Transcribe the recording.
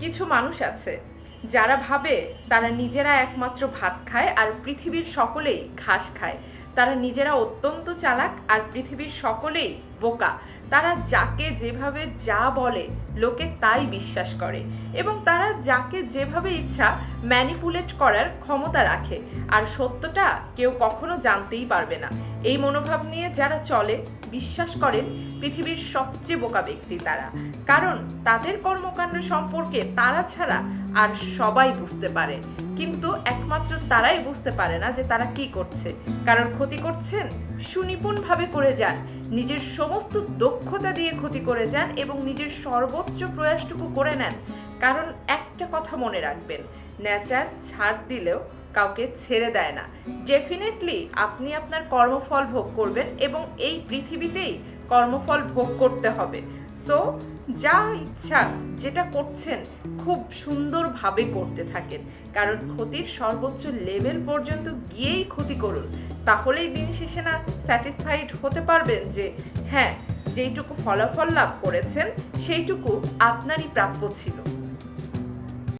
কিছু মানুষ আছে, যারা ভাবে তারা নিজেরা একমাত্র ভাত খায় আর পৃথিবীর সকলেই ঘাস খায়। তারা নিজেরা অত্যন্ত চালাক আর পৃথিবীর সকলেই বোকা। তারা যাকে যেভাবে যা বলে, লোকে তাই বিশ্বাস করে। এবং তারা যাকে যেভাবে ইচ্ছা ম্যানিপুলেট করার ক্ষমতা রাখে। আর সত্যটা কেউ কখনো জানতেই পারবে না। এই মনোভাব নিয়ে যারা চলে, বিশ্বাস করেন পৃথিবীর সবচেয়ে বোকা ব্যক্তি তারা। কারণ তাদের কর্মকাণ্ড সম্পর্কে তারা ছাড়া আর সবাই বুঝতে পারে। কিন্তু একমাত্র তারাই বুঝতে পারে না যে তারা কি করছে। কারণ ক্ষতি করছেন, সুনিপুণভাবে করে যান, নিজের সমস্ত দক্ষতা দিয়ে ক্ষতি করে যান এবং নিজের সর্বোচ্চ প্রয়াসটুকু করে নেন। কারণ একটা কথা মনে রাখবেন, নেচার ছাড় দিলেও কাউকে ছেড়ে দেয় না। ডেফিনেটলি আপনি আপনার কর্মফল ভোগ করবেন এবং এই পৃথিবীতেই কর্মফল ভোগ করতে হবে। সো, যা ইচ্ছা যেটা করছেন খুব সুন্দরভাবে করতে থাকেন। কারণ ক্ষতির সর্বোচ্চ লেভেল পর্যন্ত গিয়েই ক্ষতি করুন। তাহলেই দিন শেষে না স্যাটিসফাইড হতে পারবেন যে হ্যাঁ যেইটুকু ফলাফল লাভ করেছেন সেইটুকু আপনারই প্রাপ্য ছিল।